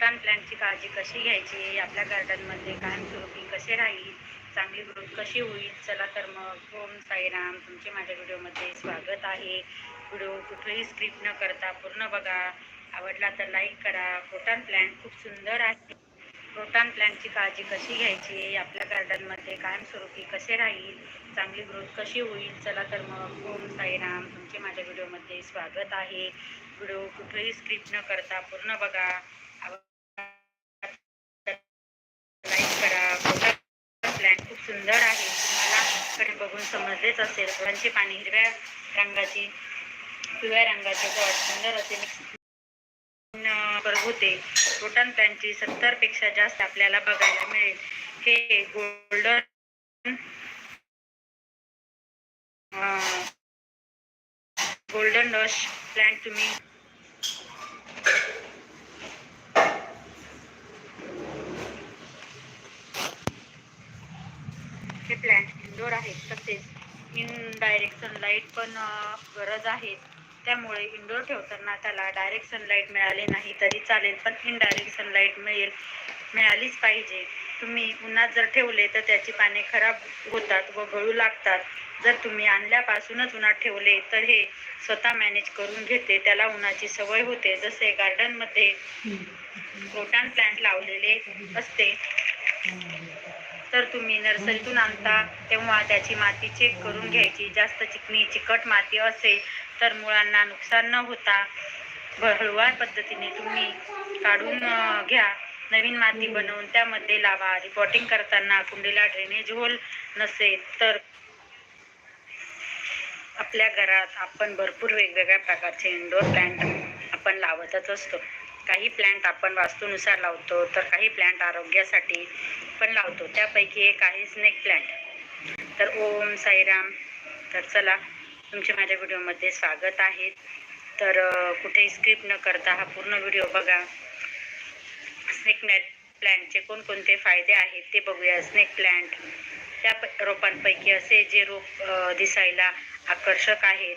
रोटान प्लॅनची काळजी कशी घ्यायची? आपल्या गार्डनमध्ये कायमस्वरूपी कसे राहील? चांगली ग्रोथ कशी होईल? चला तर मग. ओम साईराम. तुमचे माझ्या व्हिडिओमध्ये स्वागत आहे. व्हिडिओ कुठेही स्क्रिप्ट न करता पूर्ण बघा. आवडला तर लाईक करा. रोटान प्लॅन खूप सुंदर आहे. रोटान प्लॅनची काळजी कशी घ्यायची? आपल्या गार्डनमध्ये कायमस्वरूपी कसे राहील? चांगली ग्रोथ कशी होईल? चला तर मग. ओम साईराम. तुमचे माझ्या व्हिडिओमध्ये स्वागत आहे. व्हिडिओ कुठेही स्क्रिप्ट न करता पूर्ण बघा लाईक करा रोटान प्लांट खूप सुंदर आहे. तुम्हाला कडे बघून समजलेच असेल. फुलांची पाणी हिरव्या रंगाची पिवळ्या रंगाचे गट सुंदर असे होते. रोटन त्यांची सत्तरपेक्षा जास्त आपल्याला बघायला मिळेल. हे गोल्डन गोल्डन रश प्लॅन्ट तुम्ही हे प्लॅन्ट इंडोर आहेत तसेच इन डायरेक्ट सनलाईट पण गरज आहे. त्यामुळे इंडोर ठेवताना त्याला डायरेक्ट सनलाईट मिळाले नाही तरी चालेल पण इनडायरेक्ट सनलाईट मिळेल मिळालीच पाहिजे. तुम्ही उन्हात जर ठेवले तर त्याची पाने खराब होतात व गळू लागतात. जर तुम्ही आणल्यापासूनच उन्हात ठेवले तर हे स्वतः मॅनेज करून घेते त्याला उन्हाची सवय होते. जसे गार्डनमध्ये रोटान प्लांट लावलेले असते. तर तुम्ही नर्सरीतून आणता तेव्हा त्याची माती चेक करून घ्यायची. जास्त चिकणी चिकट माती असेल तर मुळांना नुकसान न होता हळूवार पद्धतीने तुम्ही काढून घ्या. नवीन माती बनवून त्यामध्ये लावा. रिपॉटिंग करताना कुंडीला ड्रेनेज होल नसेल तर आपल्या घरात आपण भरपूर वेगवेगळ्या प्रकारचे इंडोर प्लांट आपण लावतच असतो. काही प्लांट आपण वास्तूनुसार लावतो तर काही प्लांट आरोग्यासाठी पण लावतो. त्यापैकी एक आहे स्नेक प्लांट तर ओम साईराम तर चला तुमचे माझ्या व्हिडिओमध्ये स्वागत आहे. तर कुठेही स्क्रिप्ट न करता हा पूर्ण व्हिडिओ बघा. स्नेक नेट प्लॅन्टचे कोणकोणते फायदे आहेत ते बघूया. स्नेक प्लॅन्ट त्या प- रोपांपैकी असे जे रोप दिसायला आकर्षक आहेत.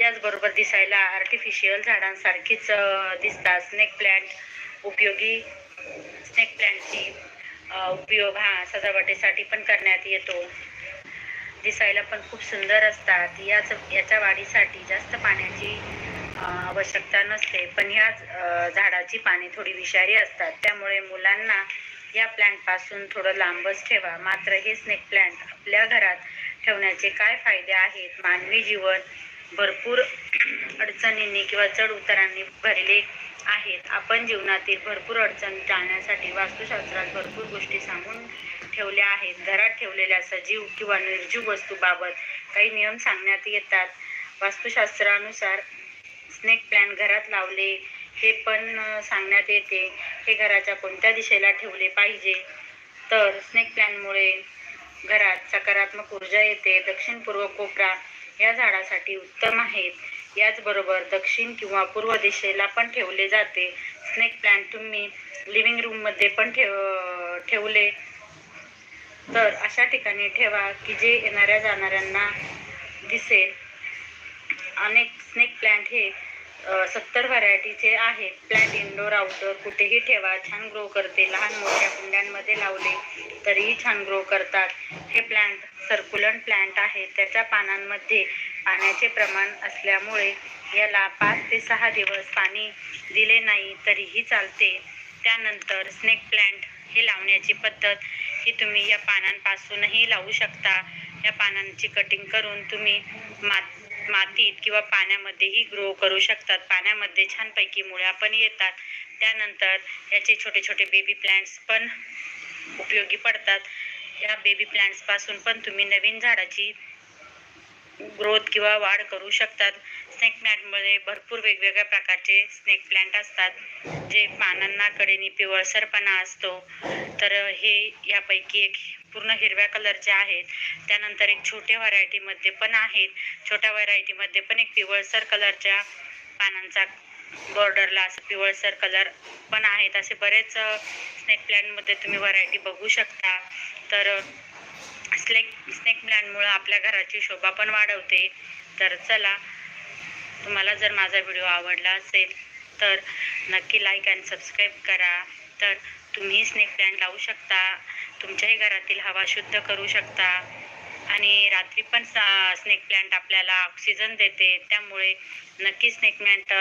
याचबरोबर दिसायला आर्टिफिशियल झाडांसारखीच दिसतात. स्नेक प्लॅन्ट उपयोगी स्नेक प्लॅन्टची उपयोग हा सजावटीसाठी पण करण्यात येतो. दिसायला पण खूप सुंदर असतात. याच याच्या वाढीसाठी जास्त पाण्याची आवश्यकता नसते. पण ह्या झाडाची पाने थोडी विषारी असतात. त्यामुळे मुलांना या प्लॅन्टपासून थोडं लांबच ठेवा. मात्र हे स्नेक प्लॅन्ट आपल्या घरात ठेवण्याचे काय फायदे आहेत? मानवी जीवन भरपूर अडचणींनी किंवा चढ उतारांनी भरले आहेत. आपण जीवनातील भरपूर अडचण टाळण्यासाठी वास्तुशास्त्रात भरपूर गोष्टी सांगून ठेवल्या आहेत. घरात ठेवलेल्या सजीव किंवा निर्जीव वस्तूबाबत काही नियम सांगण्यात येतात. वास्तुशास्त्रानुसार स्नेक प्लॅन घरात लावले हे पण सांगण्यात येते. हे घराच्या कोणत्या दिशेला ठेवले पाहिजे? तर स्नेक प्लॅनमुळे घरात सकारात्मक ऊर्जा येते. दक्षिण पूर्व कोपरा या झाडासाठी उत्तम आहेत. याचबरोबर दक्षिण किंवा पूर्व दिशेला पण ठेवले जाते. स्नेक प्लांट तुम्ही लिव्हिंग रूममध्ये पण ठेव ठेवले. तर अशा ठिकाणी ठेवा की जे येणाऱ्या जाणाऱ्यांना दिसेल. अनेक स्नेक प्लांट हे सत्तर व्हरायटीचे आहेत. प्लॅन्ट इंडोर आउटडोर कुठेही ठेवा. छान ग्रो करते. लहान मोठ्या कुंड्यांमध्ये लावले तरीही छान ग्रो करतात. हे प्लॅन्ट सर्क्युलर प्लांट आहे. त्याच्या पानांमध्ये पाण्याचे प्रमाण असल्यामुळे याला पाच ते सहा दिवस पाणी दिले नाही तरीही चालते. त्यानंतर स्नेक प्लांट हे लावण्याची पद्धत ही तुम्ही या पानांपासूनही लावू शकता. या पानांची कटिंग करून तुम्ही मात मातीत किंवा पाण्यामध्येही ग्रो करू शकतात. पाण्यामध्ये छानपैकी मुळ्या पण येतात. त्यानंतर याचे छोटे छोटे बेबी प्लांट्स पण उपयोगी पडतात. या बेबी प्लांट्सपासून पण तुम्ही नवीन झाडाची ग्रोथ किंवा वाढ करू शकतात. स्नेक प्लांटमध्ये भरपूर वेगवेगळ्या प्रकारचे स्नेक प्लांट असतात. जे पानांना कडेने पिवळसरपणा असतो. तर हे यापैकी एक पूर्ण हिरव्या कलरचे आहेत. त्यानंतर एक छोट्या व्हरायटीमध्ये पण आहेत. छोट्या व्हरायटीमध्ये पण एक पिवळसर कलरच्या पानांचा बॉर्डरला असं पिवळसर कलर पण आहेत. असे बरेच स्नेक प्लॅनमध्ये तुम्ही व्हरायटी बघू शकता. तर स्नेक स्नेक प्लॅनमुळं आपल्या घराची शोभा पण वाढवते. तर चला तुम्हाला जर माझा व्हिडिओ आवडला असेल तर नक्की लाईक अँड सबस्क्राईब करा. तर तुम्ही स्नेक प्लॅन लावू शकता. तुमच्याही घरातील हवा शुद्ध करू शकता. आणि रात्री पण स्नेक प्लांट आपल्याला ऑक्सिजन देते. त्यामुळे नक्की स्नेक प्लांट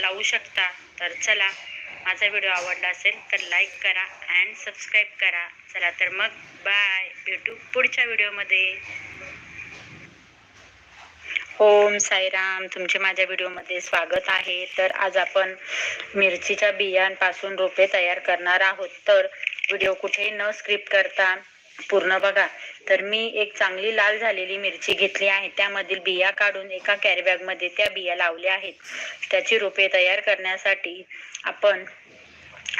लावू शकता. तर चला माझा व्हिडिओ आवडला असेल तर लाईक करा अँड सबस्क्राईब करा. चला तर मग बाय भेटू पुढच्या व्हिडिओमध्ये ओम साईराम. तुमचे माझ्या व्हिडिओमध्ये स्वागत आहे. तर आज आपण मिरचीच्या बियांपासून रोपे तयार करणार आहोत. तर व्हिडिओ कुठेही न स्क्रिप्ट करता पूर्ण बघा. तर मी एक चांगली लाल झालेली मिरची घेतली आहे. त्यामधील बिया काढून एका कॅरीबॅगमध्ये त्या बिया लावल्या आहेत. त्याची रोपे तयार करण्यासाठी आपण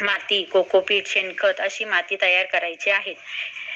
माती कोकोपीट शेणखत अशी माती तयार करायची आहे.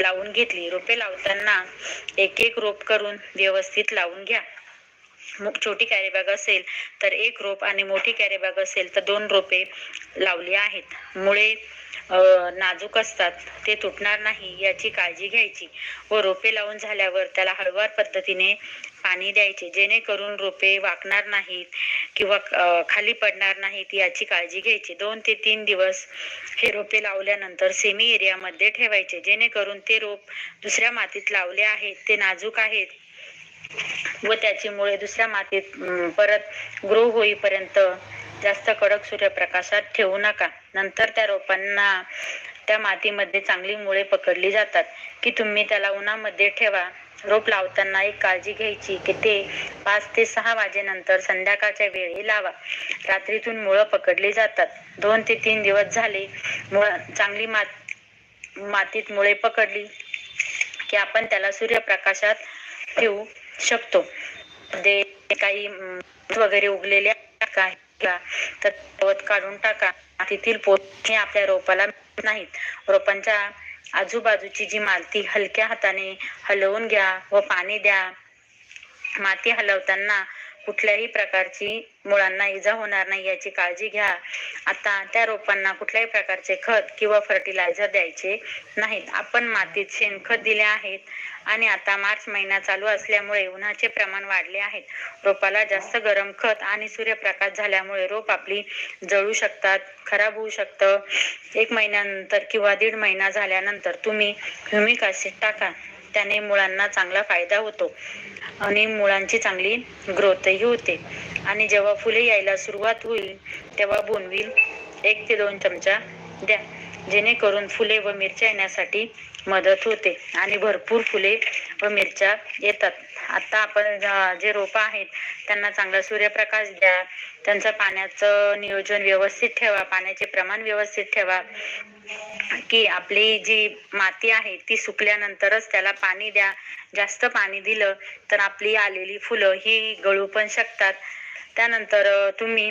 लावून घेतली. रोपे लावताना एक एक रोप करून व्यवस्थित लावून घ्या. छोटी कॅरीबॅग असेल तर एक रोप आणि मोठी कॅरीबॅग असेल तर दोन रोपे लावली आहेत. मुळे नाजूक असतात. ते तुटणार नाही याची काळजी घ्यायची. व रोपे लावून झाल्यावर त्याला हळुवार पद्धतीने पाणी द्यायचे. जेणेकरून रोपे वाकणार नाहीत किंवा खाली पडणार नाहीत याची काळजी घ्यायची. दोन ते तीन दिवस हे रोपे लावल्यानंतर सेमी एरियामध्ये ठेवायचे. जेणेकरून ते रोप दुसऱ्या मातीत लावले आहेत ते नाजूक आहेत. व त्याची मुळे दुसऱ्या मातीत परत ग्रो होईपर्यंत जास्त कडक सूर्यप्रकाशात ठेवू नका. नंतर त्या रोपांना त्या मातीमध्ये चांगली मुळे पकडली जातात. की तुम्ही त्याला उन्हामध्ये ठेवा. रोप लावताना एक काळजी घ्यायची की ते पाच ते सहा वाजेनंतर संध्याकाळच्या वेळी लावा. रात्रीतून मुळं पकडली जातात. दोन ते तीन दिवस झाले मुळ चांगली मात मातीत मुळे पकडली की आपण त्याला सूर्यप्रकाशात ठेवू शकतो. ते काही वगैरे उगलेल्या काही तर गवत काढून टाका. मातीतील पोत आपल्या रोपाला नाहीत. रोपांच्या आजूबाजूची जी माती हलक्या हाताने हलवून घ्या व पाणी द्या. माती हलवताना कुठल्याही प्रकारची मुळांना इजा होणार नाही याची काळजी घ्या. आता त्या रोपांना कुठल्याही प्रकारचे खत किंवा फर्टिलायझर द्यायचे नाहीत. आपण मातीत शेणखत दिले आहेत. आणि आता मार्च महिना चालू असल्यामुळे उन्हाचे प्रमाण वाढले आहे. रोपाला जास्त गरम खत आणि सूर्यप्रकाश झाल्यामुळे रोप आपली जळू शकतात खराब होऊ शकतं. एक महिन्यानंतर किंवा दीड महिना झाल्यानंतर तुम्ही ह्युमिक ॲसिड टाका. त्याने मुळांना चांगला फायदा होतो आणि मुळांची चांगली ग्रोथही होते. आणि जेव्हा फुले यायला सुरुवात होईल तेव्हा बोनवील एक ते दोन चमचा द्या. जेणेकरून फुले व मिरच्या येण्यासाठी मदत होते आणि भरपूर फुले व मिरच्या येतात. आता आपण जे रोपं आहेत त्यांना चांगला सूर्यप्रकाश द्या. त्यांचं पाण्याचं नियोजन व्यवस्थित ठेवा पाण्याचे प्रमाण व्यवस्थित ठेवा. की आपली जी माती आहे ती सुकल्यानंतरच त्याला पाणी द्या. जास्त पाणी दिलं तर आपली आलेली फुलं ही गळू पण शकतात. त्यानंतर तुम्ही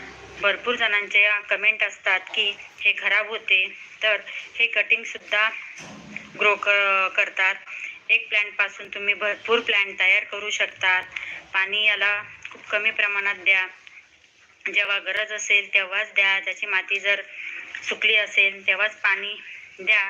भरपूर जणांचे कमेंट असतात की हे खराब होते. तर हे कटिंगसुद्धा ग्रो क करतात. एक प्लॅन्टपासून तुम्ही भरपूर प्लॅन्ट तयार करू शकतात. पाणी याला खूप कमी प्रमाणात द्या. जेव्हा गरज असेल तेव्हाच द्या. त्याची माती जर सुकली असेल तेव्हाच पाणी द्या.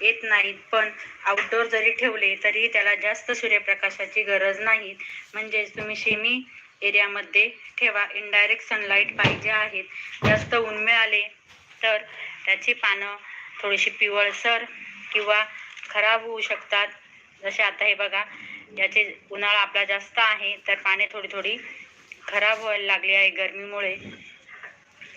येत नाहीत. पण आउटडोअर जरी ठेवले तरी त्याला जास्त सूर्यप्रकाशाची गरज नाही. म्हणजेच तुम्ही शेमी एरियामध्ये ठेवा. इनडायरेक्ट सनलाईट पाहिजे आहेत. जास्त ऊन मिळाले तर त्याची पानं थोडीशी पिवळसर किंवा खराब होऊ शकतात. जसे आता हे बघा याचे उन्हाळा आपला जास्त आहे तर पाने थोडी थोडी खराब व्हायला लागली आहे गरमीमुळे.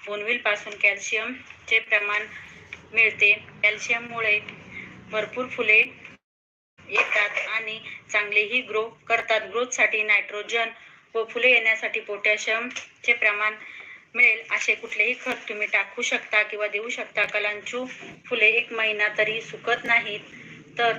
बोनविलपासून कॅल्शियमचे प्रमाण मिळते. कॅल्शियममुळे भरपूर फुले येतात आणि चांगलेही ग्रो करतात. ग्रोथसाठी नायट्रोजन व फुले येण्यासाठी पोटॅशियमचे प्रमाण मिळेल असे कुठलेही खत तुम्ही टाकू शकता किंवा देऊ शकता. कलांचू फुले एक महिना तरी सुकत नाहीत. तर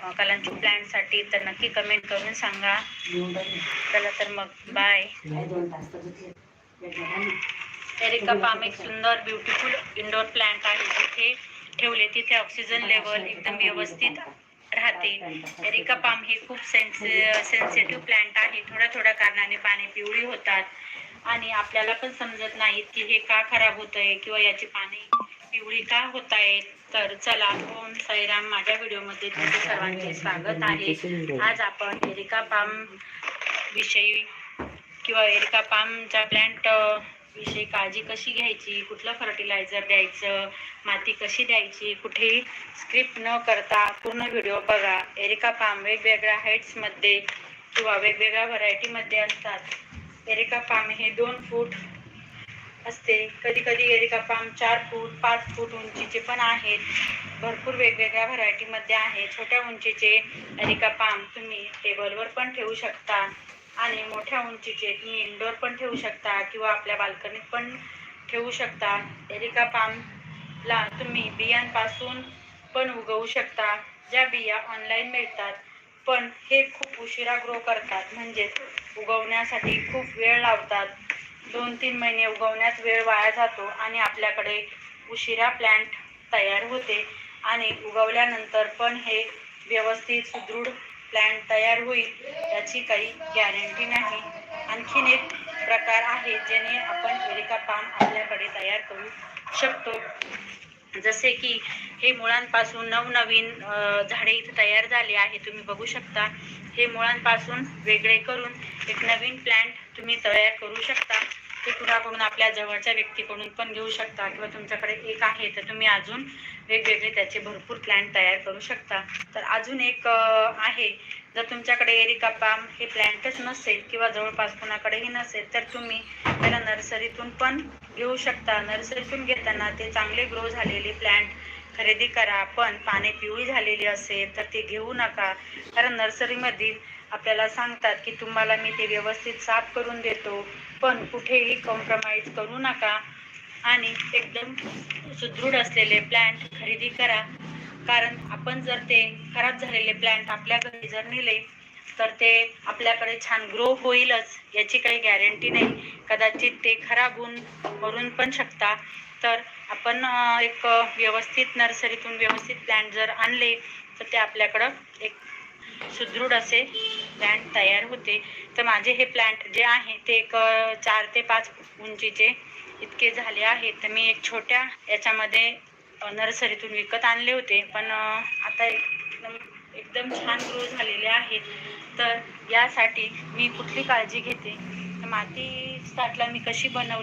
कलांची कलांचू प्लॅनसाठी तर नक्की कमेंट करून सांगा. चला तर मग बाय एरिका पाम एक सुंदर ब्युटिफुल इंडोर प्लांट आहे. जिथे ठेवले तिथे ऑक्सिजन लेवल एकदम व्यवस्थित राहते. एरिका पाम हे खूप सेन्सिटिव्ह प्लांट आहे. थोड्या थोड्या कारणाने पाने पिवळी होतात. आणि आपल्याला पण समजत नाहीत की हे का खराब होत आहे किंवा याची पाने पिवळी का होत आहेत तर चला ओम साईराम माझ्या व्हिडिओमध्ये तुमचे सर्वांचे स्वागत आहे. आज आपण एरिका पाम विषयी किंवा एरिका पामच्या प्लॅन्ट विषयी काळजी कशी घ्यायची कुठलं फर्टिलायझर द्यायचं माती कशी द्यायची कुठेही स्क्रिप्ट न करता पूर्ण व्हिडिओ बघा. एरिका पाम वेगवेगळ्या हाईट्समध्ये किंवा वेगवेगळ्या व्हरायटीमध्ये असतात. एरिका पाम हे दोन फूट असते. कधी कधी एरिका पाम चार फूट पाच फूट उंचीचे पण आहेत. भरपूर वेगवेगळ्या व्हरायटीमध्ये आहे छोट्या उंचीचे एरिका पाम तुम्ही टेबलवर पण ठेवू शकता. आणि मोठ्या उंचीचे तुम्ही इंडोर पण ठेवू शकता किंवा आपल्या बाल्कनीत पण ठेवू शकता. एरिका पामला तुम्ही बियांपासून पण उगवू शकता. ज्या बिया ऑनलाईन मिळतात पण हे खूप उशिरा ग्रो करतात. म्हणजेच उगवण्यासाठी खूप वेळ लावतात. दोन तीन महिने उगवण्यात वेळ वाया जातो आणि आपल्याकडे उशिरा प्लॅन्ट तयार होते आणि उगवल्यानंतर पण हे व्यवस्थित सुदृढ प्लॅन तयार होईल याची काही गॅरंटी नाही. आणखीन एक प्रकार आहे ज्याने आपण एरिका पाम आपल्याकडे तयार करू शकतो. जसे की हे मुळांपासून नवनवीन झाडे इथे तयार झाले आहे. तुम्ही बघू शकता. हे मुळांपासून वेगळे करून एक नवीन प्लॅन्ट तुम्ही तयार करू शकता. ते कुणाकडून? आपल्या जवळच्या व्यक्तीकडून पण घेऊ शकता किंवा तुमच्याकडे एक आहे तर तुम्ही अजून वेगवेगळे त्याचे भरपूर प्लॅन तयार करू शकता. तर अजून एक आहे. जर तुमच्याकडे एरिका पाम हे प्लॅन्टच नसेल किंवा जवळपास कुणाकडेही नसेल तर तुम्ही त्याला नर्सरीतून पण घेऊ शकता. नर्सरीतून घेताना ते चांगले ग्रो झालेले प्लॅन्ट खरेदी करा. पण पाने पिवळी झालेली असेल तर ते घेऊ नका. कारण नर्सरीमधील आपल्याला सांगतात की तुम्हाला मी ते व्यवस्थित साफ करून देतो पण कुठेही कॉम्प्रोमाइज करू नका. आणि एकदम सुदृढ असलेले प्लॅन्ट खरेदी करा. कारण आपण जर ते खराब झालेले प्लॅन्ट आपल्या घरी जर नेले तर ते आपल्याकडे छान ग्रो होईलच याची काही गॅरंटी नाही. कदाचित ते खराब होऊन मरून पण शकता. तर आपण एक व्यवस्थित नर्सरीतून व्यवस्थित प्लॅन्ट जर आणले तर ते आपल्याकडं एक सुदृढ असे प्लॅन्ट तयार होते. तर माझे हे प्लॅन्ट जे आहे ते एक चार ते पाच उंचीचे इतके झाले आहेत. तर मी एक छोट्या याच्यामध्ये नर्सरीतून विकत आणले होते. पण आता एकदम एकदम छान ग्रो झालेले आहेत तर यासाठी मी कुठली काळजी घेते? तर माती स्टार्टला मी कशी बनवली?